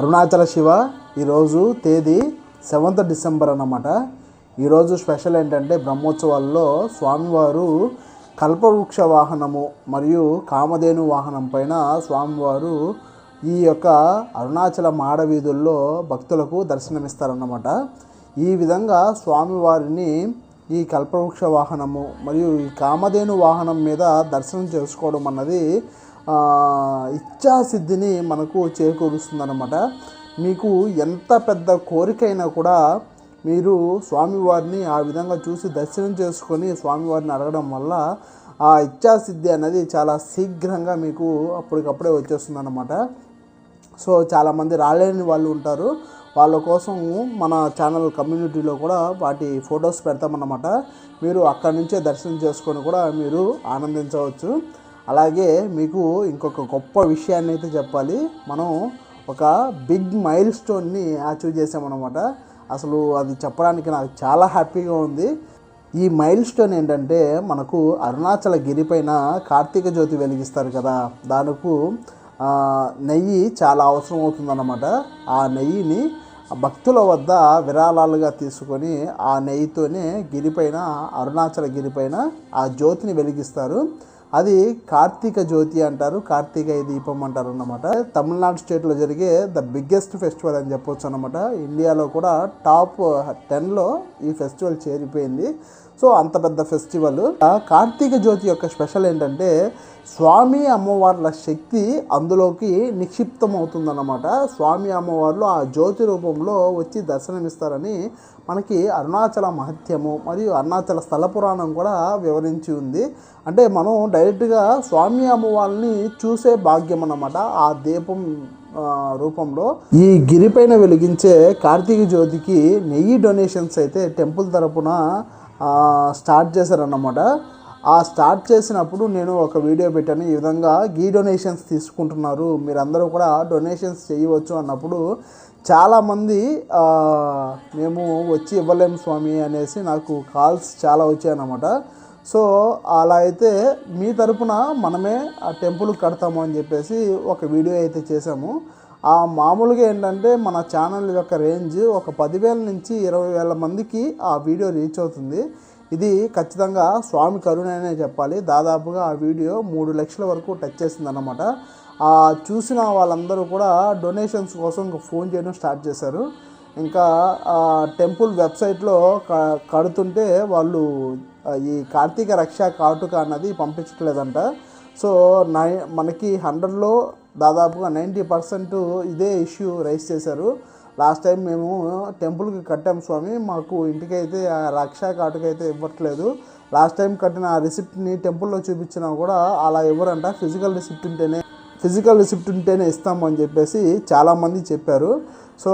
అరుణాచల శివ ఈరోజు తేదీ seventh December అన్నమాట. ఈరోజు స్పెషల్ ఏంటంటే బ్రహ్మోత్సవాల్లో స్వామివారు కల్పవృక్ష వాహనము మరియు కామధేను వాహనం పైన స్వామివారు ఈ యొక్క అరుణాచల మాడ వీధుల్లో భక్తులకు దర్శనమిస్తారన్నమాట. ఈ విధంగా స్వామివారిని ఈ కల్పవృక్ష వాహనము మరియు ఈ కామధేను వాహనం మీద దర్శనం చేసుకోవడం అన్నది ఇచ్ఛాసిద్ధిని మనకు చేకూరుస్తుందన్నమాట. మీకు ఎంత పెద్ద కోరికైనా కూడా మీరు స్వామివారిని ఆ విధంగా చూసి దర్శనం చేసుకొని స్వామివారిని అడగడం వల్ల ఆ ఇచ్ఛాసిద్ధి అనేది చాలా శీఘ్రంగా మీకు అప్పటికప్పుడే వచ్చేస్తుందన్నమాట. సో చాలామంది రాలేని వాళ్ళు ఉంటారు. వాళ్ళ కోసం మన ఛానల్ కమ్యూనిటీలో కూడా వాటి ఫొటోస్ పెడతామన్నమాట. మీరు అక్కడి నుంచే దర్శనం చేసుకొని కూడా మీరు ఆనందించవచ్చు. అలాగే మీకు ఇంకొక గొప్ప విషయాన్ని అయితే చెప్పాలి. మనం ఒక బిగ్ మైల్ స్టోన్ని అచీవ్ చేసామన్నమాట. అసలు అది చెప్పడానికి నాకు చాలా హ్యాపీగా ఉంది. ఈ మైల్ స్టోన్ ఏంటంటే మనకు అరుణాచల గిరిపైన కార్తీక జ్యోతి వెలిగిస్తారు కదా. దానికి నెయ్యి చాలా అవసరం అవుతుందన్నమాట. ఆ నెయ్యిని భక్తుల వద్ద విరాళాలుగా తీసుకొని ఆ నెయ్యితోనే గిరిపైన అరుణాచల గిరిపైన ఆ జ్యోతిని వెలిగిస్తారు. అది కార్తీక జ్యోతి అంటారు కార్తీక దీపం అంటారు అన్నమాట. తమిళనాడు స్టేట్లో జరిగే ద బిగ్గెస్ట్ ఫెస్టివల్ అని చెప్పొచ్చు అనమాట ఇండియాలో కూడా టాప్ టెన్లో ఈ ఫెస్టివల్ చేరిపోయింది. సో అంత పెద్ద ఫెస్టివల్. కార్తీక జ్యోతి యొక్క స్పెషల్ ఏంటంటే స్వామి అమ్మవార్ల శక్తి అందులోకి నిక్షిప్తం అవుతుందన్నమాట స్వామి అమ్మవార్లు ఆ జ్యోతి రూపంలో వచ్చి దర్శనమిస్తారని మనకి అరుణాచల మహత్యము మరియు అరుణాచల స్థల పురాణం కూడా వివరించి ఉంది. అంటే మనం డైరెక్ట్గా స్వామి అమ్మవారిని చూసే భాగ్యం అన్నమాట ఆ దీపం రూపంలో. ఈ గిరిపైన వెలిగించే కార్తీక జ్యోతికి నెయ్యి డొనేషన్స్ అయితే టెంపుల్ తరపున స్టార్ట్ చేశారన్నమాట. ఆ స్టార్ట్ చేసినప్పుడు నేను ఒక వీడియో పెట్టాను. ఈ విధంగా గీ డొనేషన్స్ తీసుకుంటున్నారు. మీరందరూ కూడా డొనేషన్స్ చేయవచ్చు అన్నప్పుడు చాలామంది మేము వచ్చి ఇవ్వలేము స్వామి అనేసి నాకు కాల్స్ చాలా వచ్చాయన్నమాట. సో అలా అయితే మీ తరపున మనమే ఆ టెంపుల్ కడతాము అని చెప్పేసి ఒక వీడియో అయితే చేసాము మామూలుగా ఏంటంటే మన ఛానల్ యొక్క రేంజ్ ఒక పదివేల నుంచి ఇరవై వేల మందికి ఆ వీడియో రీచ్ అవుతుంది. ఇది ఖచ్చితంగా స్వామి కరుణ అనే చెప్పాలి. దాదాపుగా ఆ వీడియో మూడు లక్షల వరకు టచ్ చేసింది అన్నమాట ఆ చూసిన వాళ్ళందరూ కూడా డొనేషన్స్ కోసం ఇంకా ఫోన్ చేయడం స్టార్ట్ చేశారు. ఇంకా ఆ టెంపుల్ వెబ్సైట్లో క- కడుతుంటే వాళ్ళు ఈ కార్తీక రక్ష కాటుక అన్నది పంపించట్లేదంట. సో నై మనకి హండ్రెడ్లో దాదాపుగా నైంటీ పర్సెంట్ ఇదే ఇష్యూ రైస్ చేశారు. లాస్ట్ టైం మేము టెంపుల్కి కట్టాం స్వామి మాకు ఇంటికైతే ఆ రక్షా కాటుకైతే ఇవ్వట్లేదు. లాస్ట్ టైం కట్టిన ఆ రిసిప్ట్ని టెంపుల్లో చూపించినా కూడా అలా ఇవ్వరంట. ఫిజికల్ రిసిప్ట్ ఉంటేనే ఫిజికల్ రిసిప్ట్ ఉంటేనే ఇస్తామని అని చెప్పేసి చాలామంది చెప్పారు. సో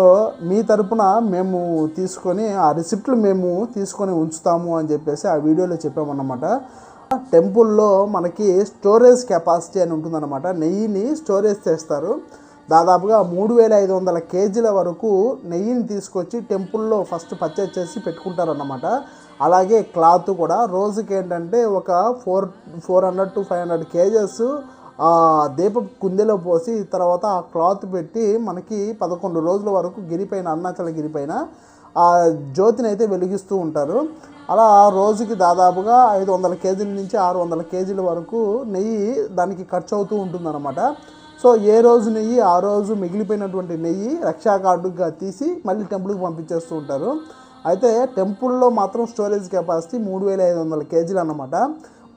మీ తరపున మేము తీసుకొని ఆ రిసిప్ట్లు మేము తీసుకొని ఉంచుతాము అని చెప్పేసి ఆ వీడియోలో చెప్పామన్నమాట. టెంపుల్లో మనకి స్టోరేజ్ కెపాసిటీ అని ఉంటుందన్నమాట. నెయ్యిని స్టోరేజ్ చేస్తారు. దాదాపుగా మూడు వేల ఐదు వందల కేజీల వరకు నెయ్యిని తీసుకొచ్చి టెంపుల్లో ఫస్ట్ పర్చేజ్ చేసి పెట్టుకుంటారన్నమాట. అలాగే క్లాత్ కూడా రోజుకి ఏంటంటే ఒక four four hundred to five hundred kgs ఆ దీప కుందెలో పోసి తర్వాత ఆ క్లాత్ పెట్టి మనకి పదకొండు రోజుల వరకు గిరిపైన అరుణాచల గిరిపైన ఆ జ్యోతిని అయితే వెలిగిస్తూ ఉంటారు. అలా రోజుకి దాదాపుగా ఐదు వందల కేజీల నుంచి ఆరు వందల కేజీల వరకు నెయ్యి దానికి ఖర్చు అవుతూ ఉంటుందన్నమాట. సో ఏ రోజు నెయ్యి ఆ రోజు మిగిలిపోయినటువంటి నెయ్యి రక్షా కార్డుగా తీసి మళ్ళీ టెంపుల్కి పంపించేస్తూ ఉంటారు. అయితే టెంపుల్లో మాత్రం స్టోరేజ్ కెపాసిటీ మూడు వేల ఐదు వందల కేజీలు అన్నమాట.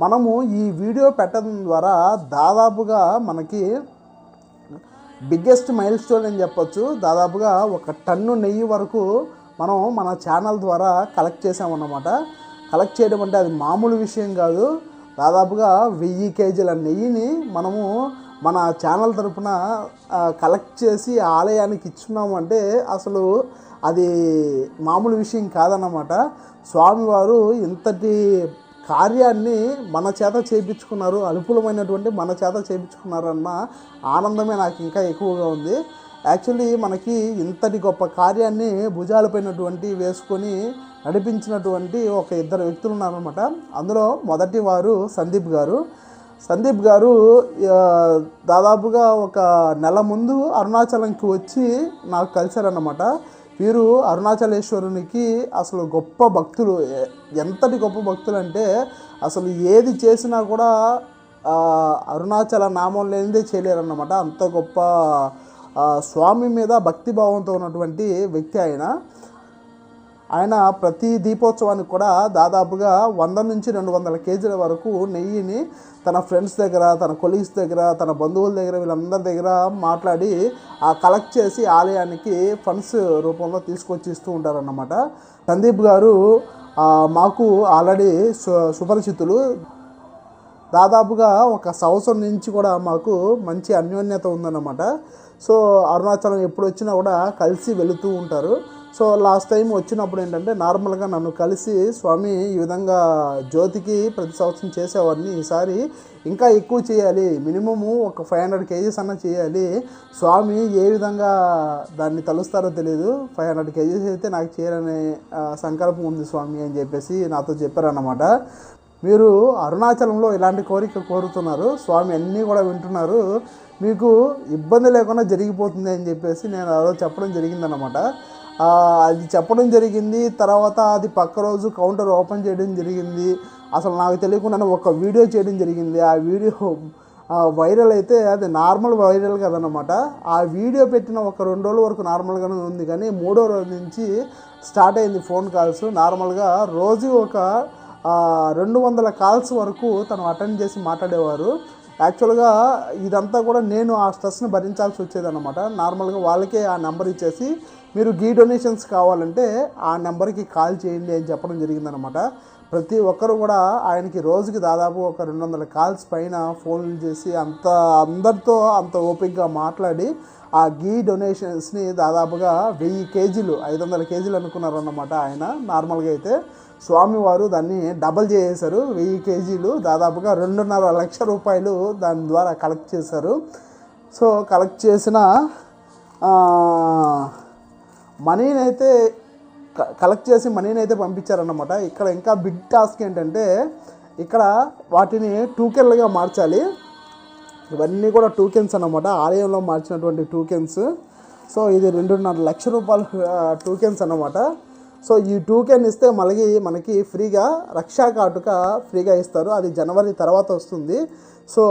మనము ఈ వీడియో పెట్టడం ద్వారా దాదాపుగా మనకి బిగ్గెస్ట్ మైల్ స్టోన్ అని చెప్పొచ్చు. దాదాపుగా ఒక టన్ను నెయ్యి వరకు మనం మన ఛానల్ ద్వారా కలెక్ట్ చేసామన్నమాట. కలెక్ట్ చేయడం అంటే అది మామూలు విషయం కాదు. దాదాపుగా వెయ్యి కేజీల నెయ్యిని మనము మన ఛానల్ తరపున కలెక్ట్ చేసి ఆలయానికి ఇచ్చున్నామంటే అసలు అది మామూలు విషయం కాదన్నమాట. స్వామివారు ఇంతటి కార్యాన్ని మన చేత చేయించుకున్నారు అనుకూలమైనటువంటి మన చేత చేయించుకున్నారు అన్న ఆనందమే నాకు ఇంకా ఎక్కువగా ఉంది. యాక్చువల్లీ మనకి ఇంతటి గొప్ప కార్యాన్ని భుజాలపైనటువంటి వేసుకొని నడిపించినటువంటి ఒక ఇద్దరు వ్యక్తులు ఉన్నారనమాట అందులో మొదటి వారు సందీప్ గారు. సందీప్ గారు దాదాపుగా ఒక నెల ముందు అరుణాచలంకి వచ్చి నాకు కలిశారన్నమాట. వీరు అరుణాచలేశ్వరునికి అసలు గొప్ప భక్తులు ఎంతటి గొప్ప భక్తులు అంటే అసలు ఏది చేసినా కూడా అరుణాచల నామం లేనిదే చేయలేరన్నమాట. అంత గొప్ప స్వామి మీద భక్తిభావంతో ఉన్నటువంటి వ్యక్తి ఆయన. ఆయన ప్రతి దీపోత్సవానికి కూడా దాదాపుగా వంద నుంచి రెండు వందల కేజీల వరకు నెయ్యిని తన ఫ్రెండ్స్ దగ్గర తన కొలీగ్స్ దగ్గర తన బంధువుల దగ్గర వీళ్ళందరి దగ్గర మాట్లాడి ఆ కలెక్ట్ చేసి ఆలయానికి ఫండ్స్ రూపంలో తీసుకొచ్చి ఇస్తూ ఉంటారన్నమాట. సందీప్ గారు మాకు ఆల్రెడీ సు సుపరిచితులు. దాదాపుగా ఒక సంవత్సరం నుంచి కూడా మాకు మంచి అన్యోన్యత ఉందన్నమాట. సో అరుణాచలం ఎప్పుడు వచ్చినా కూడా కలిసి వెళుతూ ఉంటారు. సో లాస్ట్ టైం వచ్చినప్పుడు ఏంటంటే నార్మల్గా నన్ను కలిసి స్వామి ఈ విధంగా జ్యోతికి ప్రతి సంవత్సరం చేసేవాడిని. ఈసారి ఇంకా ఎక్కువ చేయాలి. మినిమము ఒక ఫైవ్ హండ్రెడ్ కేజీస్ అన్న చేయాలి. స్వామి ఏ విధంగా దాన్ని తలుస్తారో తెలియదు ఫైవ్ హండ్రెడ్ కేజీస్ అయితే నాకు చేయాలనే సంకల్పం ఉంది స్వామి అని చెప్పేసి నాతో చెప్పారన్నమాట. మీరు అరుణాచలంలో ఇలాంటి కోరిక కోరుతున్నారు. స్వామి అన్నీ కూడా వింటున్నారు. మీకు ఇబ్బంది లేకుండా జరిగిపోతుంది అని చెప్పేసి నేను ఆ రోజు చెప్పడం జరిగిందనమాట అది చెప్పడం జరిగింది. తర్వాత అది పక్క రోజు కౌంటర్ ఓపెన్ చేయడం జరిగింది. అసలు నాకు తెలియకుండా ఒక వీడియో చేయడం జరిగింది. ఆ వీడియో ఆ, వైరల్ అయితే అది నార్మల్ వైరల్ కదనమాట ఆ వీడియో పెట్టిన ఒక రెండు రోజుల వరకు నార్మల్గానే ఉంది. కానీ మూడో రోజు నుంచి స్టార్ట్ అయింది ఫోన్ కాల్స్. నార్మల్గా రోజు ఒక రెండు వందల కాల్స్ వరకు తను అటెండ్ చేసి మాట్లాడేవారు. యాక్చువల్గా ఇదంతా కూడా నేను ఆ స్ట్రెస్ని భరించాల్సి వచ్చేదన్నమాట. నార్మల్గా వాళ్ళకే ఆ నెంబర్ ఇచ్చేసి మీరు గీ డొనేషన్స్ కావాలంటే ఆ నెంబర్కి కాల్ చేయండి అని చెప్పడం జరిగిందనమాట ప్రతి ఒక్కరు కూడా ఆయనకి రోజుకి దాదాపు ఒక రెండు వందల కాల్స్ పైన ఫోన్లు చేసి అంత అందరితో అంత ఓపిక్గా మాట్లాడి ఆ గీ డొనేషన్స్ని దాదాపుగా వెయ్యి కేజీలు ఐదు వందల కేజీలు అనుకున్నారు ఆయన నార్మల్గా అయితే. స్వామివారు దాన్ని డబల్ చేసేశారు. వెయ్యి కేజీలు దాదాపుగా రెండున్నర లక్ష రూపాయలు దాని ద్వారా కలెక్ట్ చేశారు. సో కలెక్ట్ చేసిన మనీని అయితే కలెక్ట్ చేసి మనీని అయితే పంపించారన్నమాట. ఇక్కడ ఇంకా బిగ్ టాస్క్ ఏంటంటే ఇక్కడ వాటిని టూకెన్లుగా మార్చాలి. ఇవన్నీ కూడా టూకెన్స్ అన్నమాట. ఆలయంలో మార్చినటువంటి టూకెన్స్. సో ఇది రెండున్నర లక్ష రూపాయలు టూకెన్స్ అన్నమాట. సో ఈ టూకెన్ ఇస్తే మళ్ళీ మనకి ఫ్రీగా రక్షా కాటుక ఫ్రీగా ఇస్తారు. అది జనవరి తర్వాత వస్తుంది. సో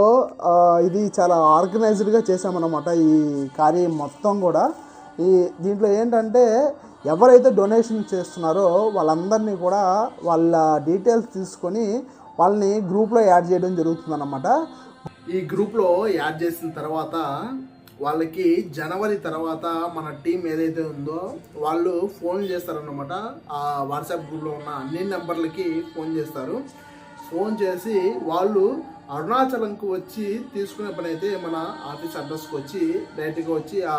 ఇది చాలా ఆర్గనైజ్డ్గా చేసామన్నమాట ఈ కార్యం మొత్తం కూడా. ఈ దీంట్లో ఏంటంటే ఎవరైతే డొనేషన్ చేస్తున్నారో వాళ్ళందరినీ కూడా వాళ్ళ డీటెయిల్స్ తీసుకొని వాళ్ళని గ్రూప్లో యాడ్ చేయడం జరుగుతుందన్నమాట. ఈ గ్రూప్లో యాడ్ చేసిన తర్వాత వాళ్ళకి జనవరి తర్వాత మన టీం ఏదైతే ఉందో వాళ్ళు ఫోన్ చేస్తారన్నమాట. ఆ వాట్సాప్ గ్రూప్లో ఉన్న అన్ని నెంబర్లకి ఫోన్ చేస్తారు. ఫోన్ చేసి వాళ్ళు అరుణాచలంకు వచ్చి తీసుకునే పని అయితే మన ఆఫీస్ అడ్రస్కి వచ్చి డైరెక్ట్గా వచ్చి ఆ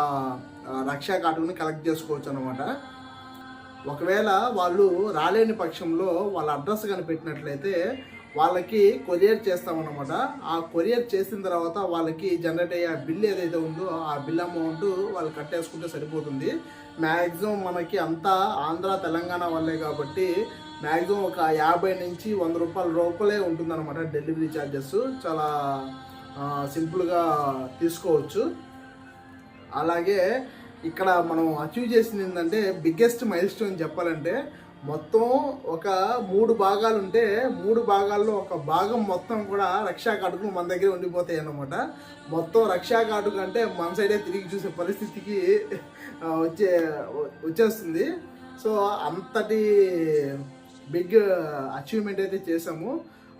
రక్షా కార్డుని కలెక్ట్ చేసుకోవచ్చు అనమాట ఒకవేళ వాళ్ళు రాలేని పక్షంలో వాళ్ళ అడ్రస్ కనిపెట్టినట్లయితే వాళ్ళకి కొరియర్ చేస్తామన్నమాట. ఆ కొరియర్ చేసిన తర్వాత వాళ్ళకి జనరేట్ అయ్యే ఆ బిల్ ఏదైతే ఉందో ఆ బిల్ అమౌంట్ వాళ్ళు కట్టేసుకుంటే సరిపోతుంది. మ్యాక్సిమం మనకి అంతా ఆంధ్ర తెలంగాణ వాళ్ళే కాబట్టి మ్యాక్సిమం ఒక యాభై నుంచి వంద రూపాయల రూపాయలే ఉంటుందన్నమాట డెలివరీ ఛార్జెస్ చాలా సింపుల్గా తీసుకోవచ్చు. అలాగే ఇక్కడ మనం అచీవ్ చేసింది ఏంటంటే బిగ్గెస్ట్ మైల్ స్టోన్ చెప్పాలంటే మొత్తం ఒక మూడు భాగాలు ఉంటే మూడు భాగాల్లో ఒక భాగం మొత్తం కూడా రక్షా కాటుకులు మన దగ్గర ఉండిపోతాయి అన్నమాట. మొత్తం రక్షా కాటుకు అంటే మన సైడే తిరిగి చూసే పరిస్థితికి వచ్చే వచ్చేస్తుంది. సో అంతటి బిగ్ అచీవ్మెంట్ అయితే చేసాము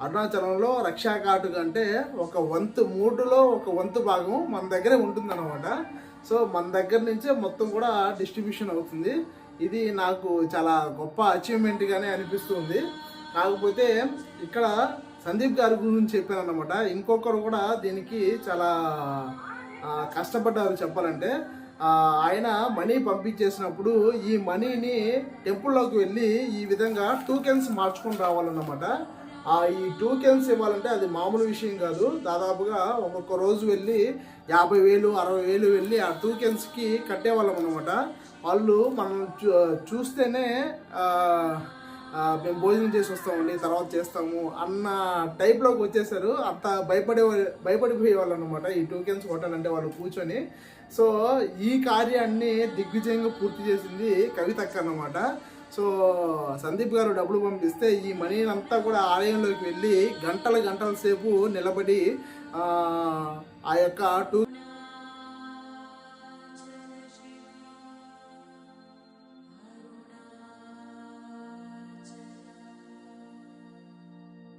అరుణాచలంలో రక్షా కాటుకు అంటే ఒక వంతు మూడులో ఒక వంతు భాగం మన దగ్గరే ఉంటుందన్నమాట. సో మన దగ్గర నుంచే మొత్తం కూడా డిస్ట్రిబ్యూషన్ అవుతుంది. ఇది నాకు చాలా గొప్ప అచీవ్మెంట్గానే అనిపిస్తుంది. కాకపోతే ఇక్కడ సందీప్ గారి గురించి చెప్పాను అనమాట ఇంకొకరు కూడా దీనికి చాలా కష్టపడ్డారు చెప్పాలంటే. ఆయన మనీ పంపించేసినప్పుడు ఈ మనీని టెంపుల్లోకి వెళ్ళి ఈ విధంగా టూకెన్స్ మార్చుకొని రావాలన్నమాట. ఈ టోకెన్స్ ఇవ్వాలంటే అది మామూలు విషయం కాదు. దాదాపుగా ఒక్కొక్క రోజు వెళ్ళి యాభై వేలు అరవై వేలు వెళ్ళి ఆ టోకెన్స్కి కట్టేవాళ్ళం అనమాట వాళ్ళు మనం చూస్తేనే మేము భోజనం చేసి వస్తామండి తర్వాత చేస్తాము అన్న టైప్లోకి వచ్చేసారు. అంత భయపడే భయపడిపోయేవాళ్ళు అనమాట ఈ టోకెన్స్ కొట్టాలంటే వాళ్ళు కూర్చొని. సో ఈ కార్యాన్ని దిగ్విజయంగా పూర్తి చేసింది కవితక్క అనమాట సో సందీప్ గారు డబ్బులు పంపిస్తే ఈ మనీ అంతా కూడా ఆలయంలోకి వెళ్ళి గంటల గంటల సేపు నిలబడి ఆ, యొక్క టూ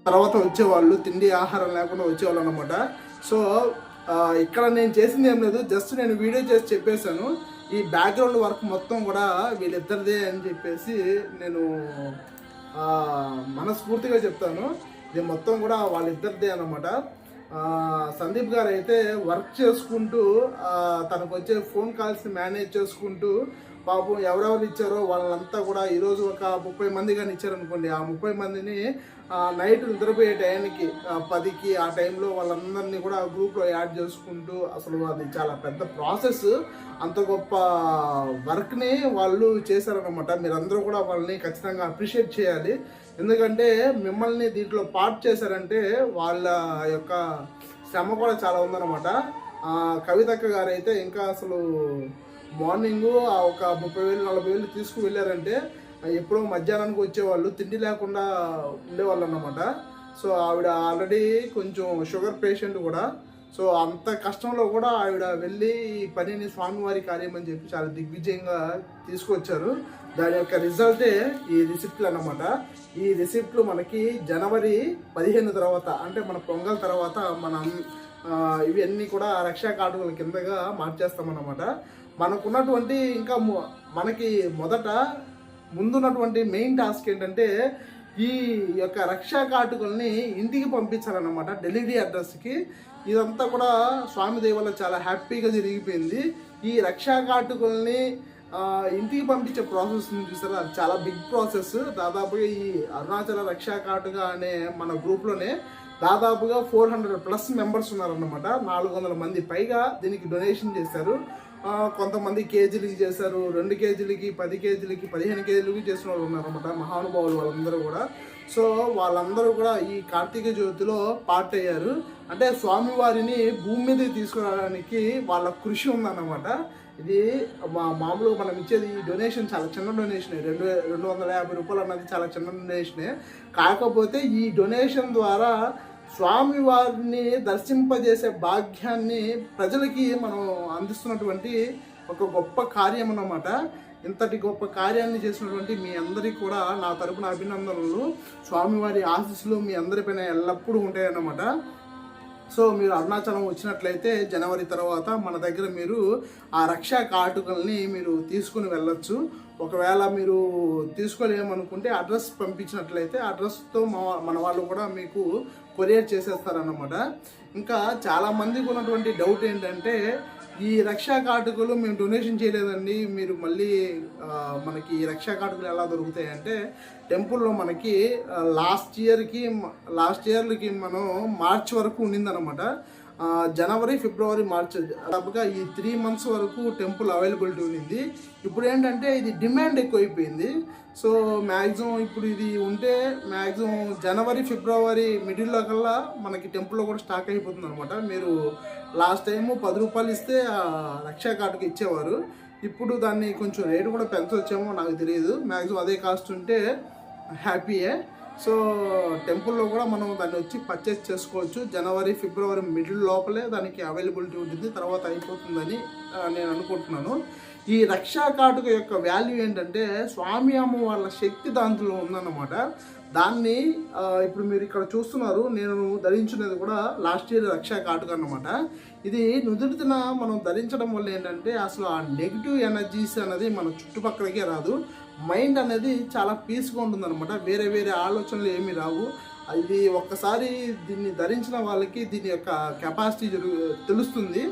తర్వాత వచ్చేవాళ్ళు తిండి ఆహారం లేకుండా వచ్చేవాళ్ళు అనమాట సో ఇక్కడ నేను చేసింది ఏం లేదు జస్ట్ నేను వీడియో చేసి చెప్పేశాను. ఈ బ్యాక్గ్రౌండ్ వర్క్ మొత్తం కూడా వీళ్ళిద్దరిదే అని చెప్పేసి నేను మనస్ఫూర్తిగా చెప్తాను. ఇది మొత్తం కూడా వాళ్ళిద్దరిదే అనమాట సందీప్ గారు అయితే వర్క్ చేసుకుంటూ తనకు వచ్చే ఫోన్ కాల్స్ మేనేజ్ చేసుకుంటూ పాపం ఎవరెవరు ఇచ్చారో వాళ్ళంతా కూడా ఈరోజు ఒక ముప్పై మంది కానీ ఇచ్చారనుకోండి. ఆ ముప్పై మందిని నైట్ నిద్రపోయే టైంకి పదికి ఆ టైంలో వాళ్ళందరినీ కూడా గ్రూప్లో యాడ్ చేసుకుంటూ అసలు అది చాలా పెద్ద ప్రాసెస్. అంత గొప్ప వర్క్ని వాళ్ళు చేశారనమాట మీరందరూ కూడా వాళ్ళని ఖచ్చితంగా అప్రిషియేట్ చేయాలి. ఎందుకంటే మిమ్మల్ని దీంట్లో పార్ట్ చేశారంటే వాళ్ళ యొక్క శ్రమ కూడా చాలా ఉందన్నమాట. కవితక్క గారు అయితే ఇంకా అసలు మార్నింగ్ ఒక ముప్పై వేలు నలభై వేలు తీసుకు వెళ్ళారంటే ఎప్పుడో మధ్యాహ్నానికి వచ్చేవాళ్ళు తిండి లేకుండా ఉండేవాళ్ళు అన్నమాట సో ఆవిడ ఆల్రెడీ కొంచెం షుగర్ పేషెంట్ కూడా. సో అంత కష్టంలో కూడా ఆవిడ వెళ్ళి ఈ పనిని స్వామివారి కార్యం అని చెప్పి చాలా దిగ్విజయంగా తీసుకొచ్చారు. దాని యొక్క రిజల్టే ఈ రిసిప్ట్లు అనమాట ఈ రిసిప్ట్లు మనకి జనవరి పదిహేను తర్వాత అంటే మన పొంగల్ తర్వాత మనం ఇవన్నీ కూడా రక్షా కార్డుల కిందగా మార్చేస్తామన్నమాట. మనకున్నటువంటి ఇంకా మనకి మొదట ముందున్నటువంటి మెయిన్ టాస్క్ ఏంటంటే ఈ యొక్క రక్షా కాటుకల్ని ఇంటికి పంపించాలన్నమాట డెలివరీ అడ్రస్కి ఇదంతా కూడా స్వామి దేవల్ల చాలా హ్యాపీగా జరిగిపోయింది. ఈ రక్షా కాటుకల్ని ఇంటికి పంపించే ప్రాసెస్ చూసారా? అది చాలా బిగ్ ప్రాసెస్ దాదాపుగా ఈ అరుణాచల రక్షా కాటుగా అనే మన గ్రూప్లోనే దాదాపుగా ఫోర్ హండ్రెడ్ ప్లస్ మెంబర్స్ ఉన్నారన్నమాట. నాలుగు వందల మంది. పైగా దీనికి డొనేషన్ చేశారు. కొంతమంది కేజీలకి చేశారు రెండు కేజీలకి పది కేజీలకి పదిహేను కేజీలకి చేసిన వాళ్ళు ఉన్నారన్నమాట మహానుభావులు వాళ్ళందరూ కూడా. సో వాళ్ళందరూ కూడా ఈ కార్తీక జ్యోతిలో పార్ట్ అయ్యారు. అంటే స్వామివారిని భూమి మీదకి తీసుకురావడానికి వాళ్ళ కృషి ఉందన్నమాట. ఇది మా మామూలుగా మనం ఇచ్చేది ఈ డొనేషన్ చాలా చిన్న డొనేషన్ రెండు రెండు వందల యాభై రూపాయలు అన్నది చాలా చిన్న డొనేషనే కాకపోతే ఈ డొనేషన్ ద్వారా స్వామివారిని దర్శింపజేసే భాగ్యాన్ని ప్రజలకి మనం అందిస్తున్నటువంటి ఒక గొప్ప కార్యం అన్నమాట. ఇంతటి గొప్ప కార్యాన్ని చేసినటువంటి మీ అందరికీ కూడా నా తరపున అభినందనలు. స్వామివారి ఆశీస్సులు మీ అందరిపైన ఎల్లప్పుడూ ఉంటాయన్నమాట. సో మీరు అరుణాచలం వచ్చినట్లయితే జనవరి తర్వాత మన దగ్గర మీరు ఆ రక్షా కాటుకల్ని మీరు తీసుకుని వెళ్ళొచ్చు. ఒకవేళ మీరు తీసుకోలేమనుకుంటే అడ్రస్ పంపించినట్లయితే అడ్రస్తో మా మన వాళ్ళు కూడా మీకు కొరియర్ చేసేస్తారన్నమాట. ఇంకా చాలామందికి ఉన్నటువంటి డౌట్ ఏంటంటే ఈ రక్షా కాటుకలు మేము డొనేషన్ చేయలేదండి. మీరు మళ్ళీ మనకి ఈ రక్షా కాటుకలు ఎలా దొరుకుతాయి అంటే టెంపుల్లో మనకి లాస్ట్ ఇయర్కి లాస్ట్ ఇయర్కి మనం మార్చ్ వరకు ఉండిందనమాట జనవరి ఫిబ్రవరి మార్చ్ దాదాపుగా ఈ త్రీ మంత్స్ వరకు టెంపుల్ అవైలబిలిటీ ఉంది ఇప్పుడు ఏంటంటే ఇది డిమాండ్ ఎక్కువైపోయింది. సో మ్యాక్సిమం ఇప్పుడు ఇది ఉంటే మ్యాక్సిమం జనవరి ఫిబ్రవరి మిడిల్లో కల్లా మనకి టెంపుల్లో కూడా స్టాక్ అయిపోతుంది అనమాట మీరు లాస్ట్ టైము పది రూపాయలు ఇస్తే రక్షా కార్డుకి ఇచ్చేవారు. ఇప్పుడు దాన్ని కొంచెం రేటు కూడా పెంచవచ్చేమో నాకు తెలియదు. మ్యాక్సిమం అదే కాస్ట్ ఉంటే హ్యాపీయే సో టెంపుల్లో కూడా మనం దాన్ని వచ్చి పర్చేస్ చేసుకోవచ్చు. జనవరి ఫిబ్రవరి మిడిల్ లోపలే దానికి అవైలబిలిటీ ఉంటుంది. తర్వాత అయిపోతుందని నేను అనుకుంటున్నాను. ఈ రక్షా కాటుక యొక్క వాల్యూ ఏంటంటే స్వామి అమ్మ వాళ్ళ శక్తి దాంట్లో ఉందన్నమాట. దాన్ని ఇప్పుడు మీరు ఇక్కడ చూస్తున్నారు. నేను ధరించినది కూడా లాస్ట్ ఇయర్ రక్షా కాటుక అనమాట ఇది నుదుటిన మనం ధరించడం వల్ల ఏంటంటే అసలు ఆ నెగిటివ్ ఎనర్జీస్ అనేది మన చుట్టుపక్కలకే రాదు. మైండ్ అనేది చాలా పీస్గా ఉంటుందన్నమాట. వేరే వేరే ఆలోచనలు ఏమీ రావు. ఇది ఒక్కసారి దీన్ని ధరించిన వాళ్ళకి దీని యొక్క కెపాసిటీ జరుగు తెలుస్తుంది.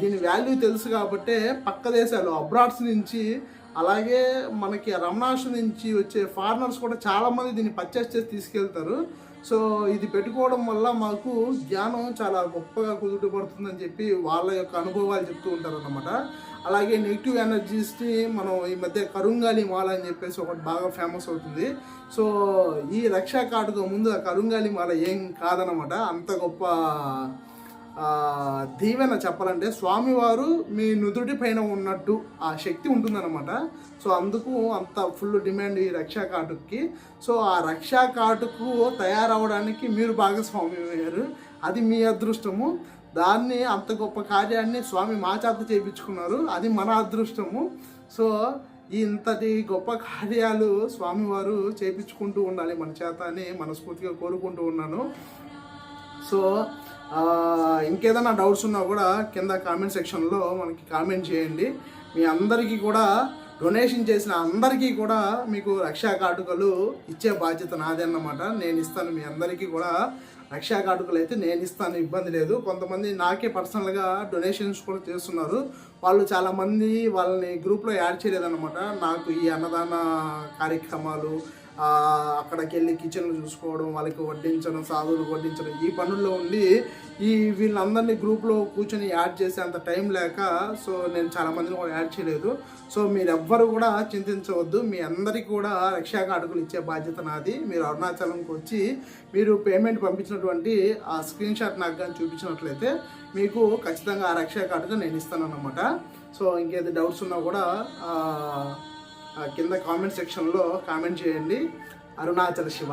దీని వాల్యూ తెలుసు కాబట్టే పక్క దేశాలు అబ్రాడ్స్ నుంచి అలాగే మనకి రమణాష్ నుంచి వచ్చే ఫారినర్స్ కూడా చాలామంది దీన్ని పర్చేస్ చేసి తీసుకెళ్తారు. సో ఇది పెట్టుకోవడం వల్ల మాకు ధ్యానం చాలా గొప్పగా కుదుటపడుతుందని చెప్పి వాళ్ళ యొక్క అనుభవాలు చెప్తూ ఉంటారు అలాగే నెగిటివ్ ఎనర్జీస్ని మనం ఈ మధ్య కరుంగాలి మాల అని చెప్పేసి ఒకటి బాగా ఫేమస్ అవుతుంది. సో ఈ రక్షా కార్డుతో ముందు ఆ కరుంగాలి మాల ఏం కాదనమాట అంత గొప్ప దీవెన చెప్పాలంటే స్వామివారు మీ నుదుటి పైన ఉన్నట్టు ఆ శక్తి ఉంటుందన్నమాట. సో అందుకు అంత ఫుల్ డిమాండ్ ఈ రక్షా కాటుకి సో ఆ రక్షా కాటుకు తయారవడానికి మీరు భాగస్వామి అయ్యారు. అది మీ అదృష్టము. దాన్ని అంత గొప్ప కార్యాన్ని స్వామి మా చేత చేయించుకున్నారు. అది మన అదృష్టము. సో ఇంతటి గొప్ప కార్యాలు స్వామివారు చేయించుకుంటూ ఉండాలి మన చేత అని మనస్ఫూర్తిగా కోరుకుంటూ ఉన్నాను. సో ఇంకేదైనా డౌట్స్ ఉన్నా కూడా కింద కామెంట్ సెక్షన్లో మనకి కామెంట్ చేయండి. మీ అందరికీ కూడా డొనేషన్ చేసిన అందరికీ కూడా మీకు రక్షా కాటుకలు ఇచ్చే బాధ్యత నాదే అన్నమాట. నేను ఇస్తాను మీ అందరికీ కూడా. రక్షా కాటుకలు అయితే నేను ఇస్తాను ఇబ్బంది లేదు. కొంతమంది నాకే పర్సనల్గా డొనేషన్స్ కూడా చేస్తున్నారు. వాళ్ళు చాలామంది వాళ్ళని గ్రూప్లో యాడ్ చేయలేదన్నమాట. నాకు ఈ అన్నదాన కార్యక్రమాలు అక్కడికి వెళ్ళి కిచెన్లు చూసుకోవడం వాళ్ళకి వడ్డించడం సాధువులు వడ్డించడం ఈ పనుల్లో ఉండి ఈ వీళ్ళందరినీ గ్రూప్లో కూర్చొని యాడ్ చేసే అంత టైం లేక సో నేను చాలా మందిని కూడా యాడ్ చేయలేదు. సో మీరెవ్వరు కూడా చింతించవద్దు. మీ అందరికీ కూడా రక్షా కార్డుకులు ఇచ్చే బాధ్యత నాది. మీరు అరుణాచలంకి వచ్చి మీరు పేమెంట్ పంపించినటువంటి ఆ స్క్రీన్ షాట్ నాకు కానీ చూపించినట్లయితే మీకు ఖచ్చితంగా ఆ రక్షా కార్డుగా నేను ఇస్తాను అన్నమాట సో ఇంకేది డౌట్స్ ఉన్నా కూడా కింద కామెంట్ సెక్షన్లో కామెంట్ చేయండి. అరుణాచల శివ.